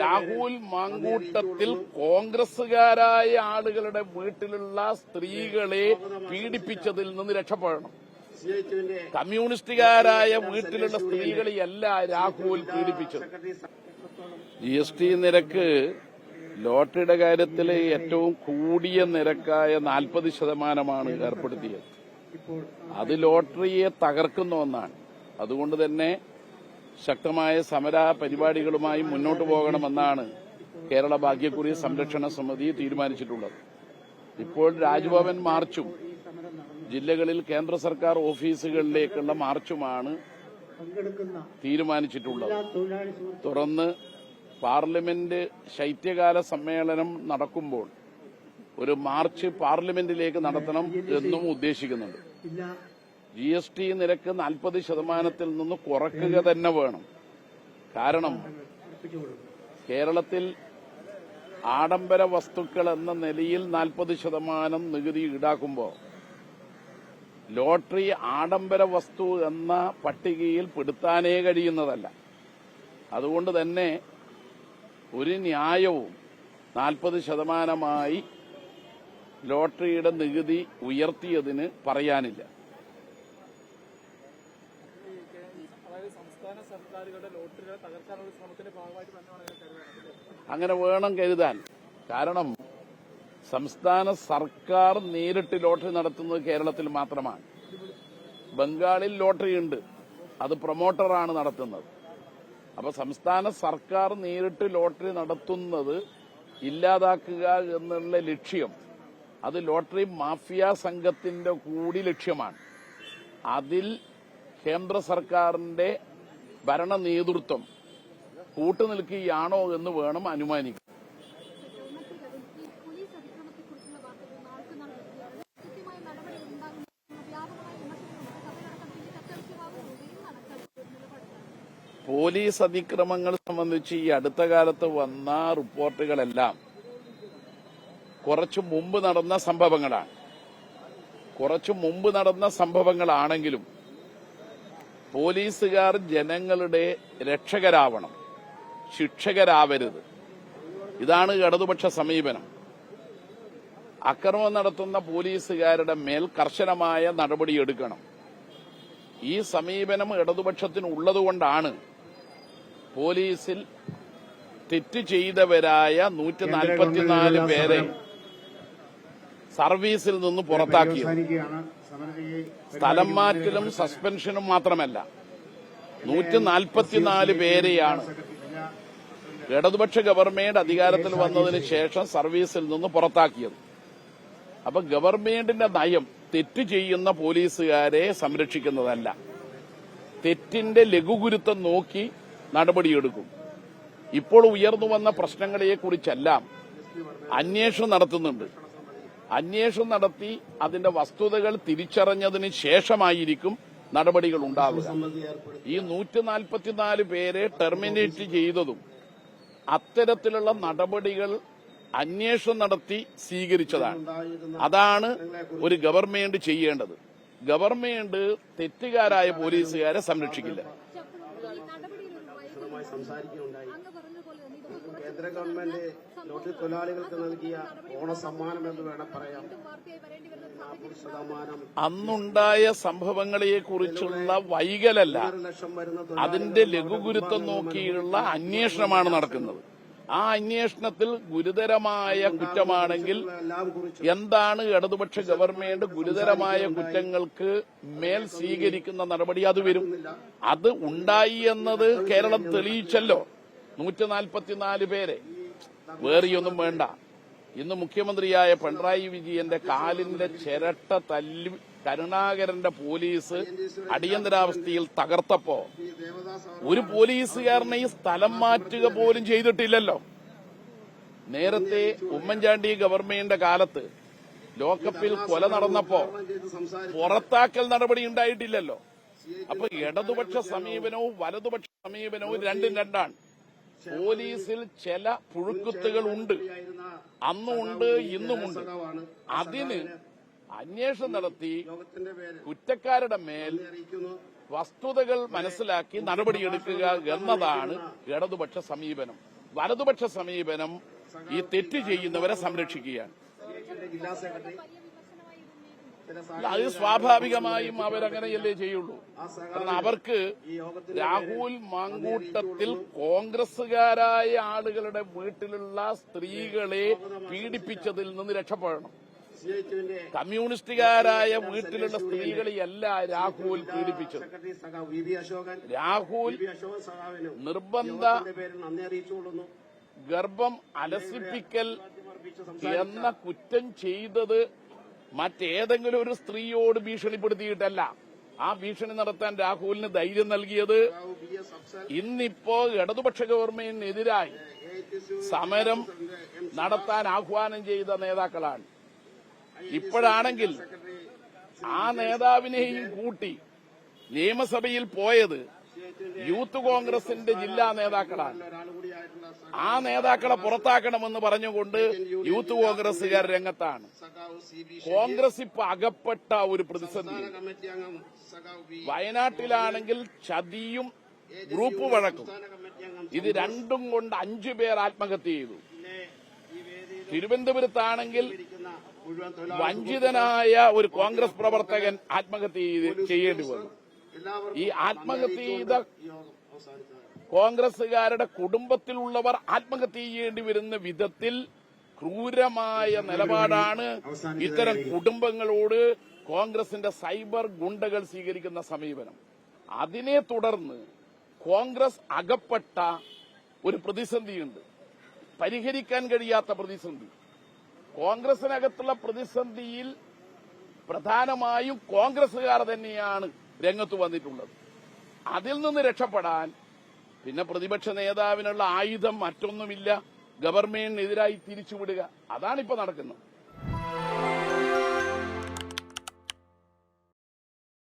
രാഹുൽ മാങ്കൂട്ടത്തിൽ കോൺഗ്രസുകാരായ ആളുകളുടെ വീട്ടിലുള്ള സ്ത്രീകളെ പീഡിപ്പിച്ചതിൽ നിന്ന് രക്ഷപ്പെടണം. കമ്മ്യൂണിസ്റ്റുകാരായ വീട്ടിലുള്ള സ്ത്രീകളെയല്ല രാഹുൽ പീഡിപ്പിച്ചത്. ജി എസ് ടി നിരക്ക് ലോട്ടറിയുടെ കാര്യത്തിൽ ഏറ്റവും കൂടിയ നിരക്കായ നാൽപ്പത് ശതമാനമാണ് ഏർപ്പെടുത്തിയത്. അത് ലോട്ടറിയെ തകർക്കുന്ന ഒന്നാണ്. അതുകൊണ്ട് തന്നെ ശക്തമായ സമര പരിപാടികളുമായി മുന്നോട്ട് പോകണമെന്നാണ് കേരള ഭാഗ്യക്കുറി സംരക്ഷണ സമിതി തീരുമാനിച്ചിട്ടുള്ളത്. ഇപ്പോൾ രാജ്ഭവൻ മാർച്ചും ജില്ലകളിൽ കേന്ദ്ര സർക്കാർ ഓഫീസുകളിലേക്കുള്ള മാർച്ചുമാണ് തീരുമാനിച്ചിട്ടുള്ളത്. തുറന്ന് പാർലമെന്റ് ശൈത്യകാല സമ്മേളനം നടക്കുമ്പോൾ ഒരു മാർച്ച് പാർലമെന്റിലേക്ക് നടത്തണം എന്നും ഉദ്ദേശിക്കുന്നുണ്ട്. ജി എസ് ടി നിരക്ക് നാൽപ്പത് ശതമാനത്തിൽ നിന്ന് കുറയ്ക്കുക തന്നെ വേണം. കാരണം കേരളത്തിൽ ആഡംബര വസ്തുക്കൾ എന്ന നിലയിൽ നാൽപ്പത് ശതമാനം നികുതി ഈടാക്കുമ്പോൾ ലോട്ടറി ആഡംബര വസ്തു എന്ന പട്ടികയിൽ പെടുത്താനേ കഴിയുന്നതല്ല. അതുകൊണ്ട് തന്നെ ഒരു ന്യായവും നാൽപ്പത് ശതമാനമായി ലോട്ടറിയുടെ നികുതി ഉയർത്തിയതിന് പറയാനില്ല. അങ്ങനെ വേണം കരുതാൻ. കാരണം സംസ്ഥാന സർക്കാർ നേരിട്ട് ലോട്ടറി നടത്തുന്നത് കേരളത്തിൽ മാത്രമാണ്. ബംഗാളിൽ ലോട്ടറി ഉണ്ട് അത് പ്രൊമോട്ടറാണ് നടത്തുന്നത്. അപ്പൊ സംസ്ഥാന സർക്കാർ നേരിട്ട് ലോട്ടറി നടത്തുന്നത് ഇല്ലാതാക്കുക എന്നുള്ള ലക്ഷ്യം അത് ലോട്ടറി മാഫിയ സംഘത്തിന്റെ കൂടി ലക്ഷ്യമാണ്. അതിൽ കേന്ദ്ര സർക്കാരിന്റെ ഭരണ നേതൃത്വം കൂട്ടുനിൽക്കുകയാണോ എന്ന് വേണം അനുമാനിക്കാൻ. പോലീസ് അതിക്രമങ്ങൾ സംബന്ധിച്ച് ഈ അടുത്ത കാലത്ത് വന്ന റിപ്പോർട്ടുകളെല്ലാം കുറച്ചു മുമ്പ് നടന്ന സംഭവങ്ങളാണ്. കുറച്ചു മുമ്പ് നടന്ന സംഭവങ്ങളാണെങ്കിലും പോലീസുകാർ ജനങ്ങളുടെ രക്ഷകരാവണം. ശിക്ഷകരാവരുത്. ഇതാണ് ഇടതുപക്ഷ സമീപനം. അക്രമം നടത്തുന്ന പോലീസുകാരുടെ മേൽ കർശനമായ നടപടിയെടുക്കണം ഈ സമീപനം ഇടതുപക്ഷത്തിന് ഉള്ളതുകൊണ്ടാണ് പോലീസിൽ തെറ്റ് ചെയ്തവരായ നൂറ്റി നാൽപ്പത്തിനാല് പേരെ സർവീസിൽ നിന്ന് പുറത്താക്കിയത്. സ്ഥലം മാറ്റലും സസ്പെൻഷനും മാത്രമല്ല. നൂറ്റി നാൽപ്പത്തിനാല് പേരെയാണ്. ഇടതുപക്ഷ ഗവൺമെന്റ് അധികാരത്തിൽ വന്നതിന് ശേഷം സർവീസിൽ നിന്ന് പുറത്താക്കിയത്. അപ്പൊ ഗവൺമെന്റിന്റെ നയം തെറ്റ് ചെയ്യുന്ന പോലീസുകാരെ സംരക്ഷിക്കുന്നതല്ല. തെറ്റിന്റെ ലഘുഗുരുത്വം നോക്കി നടപടിയെടുക്കും. ഇപ്പോൾ ഉയർന്നു വന്ന പ്രശ്നങ്ങളെക്കുറിച്ചെല്ലാം അന്വേഷണം നടത്തുന്നുണ്ട്. അന്വേഷണം നടത്തി അതിന്റെ വസ്തുതകൾ തിരിച്ചറിഞ്ഞതിന് ശേഷമായിരിക്കും നടപടികൾ ഉണ്ടാവുക. ഈ നൂറ്റി നാൽപ്പത്തിനാല് പേരെ ടെർമിനേറ്റ് ചെയ്തതും അത്തരത്തിലുള്ള നടപടികൾ അന്വേഷണം നടത്തി സ്വീകരിച്ചതാണ്. അതാണ് ഒരു ഗവൺമെന്റ് ചെയ്യേണ്ടത്. ഗവൺമെന്റ് തെറ്റുകാരായ പോലീസുകാരെ സംരക്ഷിക്കില്ല. കേന്ദ്ര ഗവൺമെന്റ് ലോട്ടറി തൊഴിലാളികൾക്ക് നൽകിയ ഓണസമ്മാനം എന്ന് വേണം പറയാം അന്നുണ്ടായ സംഭവങ്ങളെ കുറിച്ചുള്ള വൈകലല്ല. അതിന്റെ ലഘുഗുരുത്വം നോക്കിയുള്ള അന്വേഷണമാണ് നടക്കുന്നത്. ആ അന്വേഷണത്തിൽ ഗുരുതരമായ കുറ്റമാണെങ്കിൽ എന്താണ് ഇടതുപക്ഷ ഗവൺമെന്റ് ഗുരുതരമായ കുറ്റങ്ങൾക്ക് മേൽ സ്വീകരിക്കുന്ന നടപടി അത് വരും. അത് ഉണ്ടായി എന്നത് കേരളം തെളിയിച്ചല്ലോ. നൂറ്റി നാൽപ്പത്തിനാല് പേരെ. വേറെയൊന്നും വേണ്ട. ഇന്ന് മുഖ്യമന്ത്രിയായ പിണറായി വിജയന്റെ കാലിന്റെ ചിരട്ട തല്ലി കരുണാകരന്റെ പോലീസ് അടിയന്തരാവസ്ഥയിൽ തകർത്തപ്പോ ഒരു പോലീസുകാരനെ ഈ സ്ഥലം മാറ്റുക പോലും ചെയ്തിട്ടില്ലല്ലോ. നേരത്തെ ഉമ്മൻചാണ്ടി ഗവൺമെന്റിന്റെ കാലത്ത് ലോക്കപ്പിൽ കൊല നടന്നപ്പോ പുറത്താക്കൽ നടപടി ഉണ്ടായിട്ടില്ലല്ലോ. അപ്പൊ ഇടതുപക്ഷ സമീപനവും വലതുപക്ഷ സമീപനവും രണ്ടും രണ്ടാണ്. പോലീസിൽ ചില പുഴുക്കുത്തുകൾ ഉണ്ട്. അന്നുമുണ്ട് ഇന്നുമുണ്ട്. അതിന് അന്വേഷണം നടത്തി കുറ്റക്കാരുടെ മേൽ വസ്തുതകൾ മനസ്സിലാക്കി നടപടിയെടുക്കുക എന്നതാണ് ഇടതുപക്ഷ സമീപനം. വലതുപക്ഷ സമീപനം ഈ തെറ്റ് ചെയ്യുന്നവരെ സംരക്ഷിക്കുകയാണ്. ജില്ലാ സെക്രട്ടറി അത് സ്വാഭാവികമായും അവരങ്ങനെയല്ലേ ചെയ്യുള്ളൂ. കാരണം അവർക്ക് രാഹുൽ മാങ്കൂട്ടത്തിൽ കോൺഗ്രസുകാരായ ആളുകളുടെ വീട്ടിലുള്ള സ്ത്രീകളെ പീഡിപ്പിച്ചതിൽ നിന്ന് രക്ഷപ്പെടണം. കമ്മ്യൂണിസ്റ്റുകാരായ വീട്ടിലുള്ള സ്ത്രീകളെയല്ല രാഹുൽ പീഡിപ്പിച്ചത്. രാഹുൽ നിർബന്ധ ഗർഭം അലസിപ്പിക്കൽ എന്ന കുറ്റം ചെയ്തത് മറ്റേതെങ്കിലും ഒരു സ്ത്രീയോട് ഭീഷണിപ്പെടുത്തിയിട്ടല്ല. ആ ഭീഷണി നടത്താൻ രാഹുലിന് ധൈര്യം നൽകിയത് ഇന്നിപ്പോ ഇടതുപക്ഷ ഗവൺമെന്റിനെതിരായി സമരം നടത്താൻ ആഹ്വാനം ചെയ്ത നേതാക്കളാണ്. ഇപ്പോഴാണെങ്കിൽ ആ നേതാവിനെയും കൂട്ടി നിയമസഭയിൽ പോയത് യൂത്ത് കോൺഗ്രസിന്റെ ജില്ലാ നേതാക്കളാണ്. ആ നേതാക്കളെ പുറത്താക്കണമെന്ന് പറഞ്ഞുകൊണ്ട് യൂത്ത് കോൺഗ്രസുകാർ രംഗത്താണ്. കോൺഗ്രസ് ഇപ്പൊ അകപ്പെട്ട ഒരു പ്രതിസന്ധി. വയനാട്ടിലാണെങ്കിൽ ചതിയും ഗ്രൂപ്പ് വഴക്കും. ഇത് രണ്ടും കൊണ്ട് അഞ്ചു പേർ ആത്മഹത്യ ചെയ്തു. തിരുവനന്തപുരത്താണെങ്കിൽ വഞ്ചിതനായ ഒരു കോൺഗ്രസ് പ്രവർത്തകൻ ആത്മഹത്യ ചെയ്യേണ്ടി വന്നു. ഈ ആത്മഹത്യ ചെയ്ത കോൺഗ്രസുകാരുടെ കുടുംബത്തിലുള്ളവർ ആത്മഹത്യ ചെയ്യേണ്ടി വരുന്ന വിധത്തിൽ ക്രൂരമായ നിലപാടാണ് ഇത്തരം കുടുംബങ്ങളോട് കോൺഗ്രസിന്റെ സൈബർ ഗുണ്ടകൾ സ്വീകരിക്കുന്ന സമീപനം. അതിനെ തുടർന്ന് കോൺഗ്രസ് അകപ്പെട്ട ഒരു പ്രതിസന്ധിയുണ്ട്. പരിഹരിക്കാൻ കഴിയാത്ത പ്രതിസന്ധി. കോൺഗ്രസിനകത്തുള്ള പ്രതിസന്ധിയിൽ പ്രധാനമായും കോൺഗ്രസുകാർ തന്നെയാണ് രംഗത്ത് വന്നിട്ടുള്ളത് അതിൽ നിന്ന് രക്ഷപ്പെടാൻ പിന്നെ പ്രതിപക്ഷ നേതാവിനുള്ള ആയുധം മറ്റൊന്നുമില്ല. ഗവൺമെന്റിനെതിരായി തിരിച്ചുവിടുക. അതാണിപ്പോ നടക്കുന്നത്.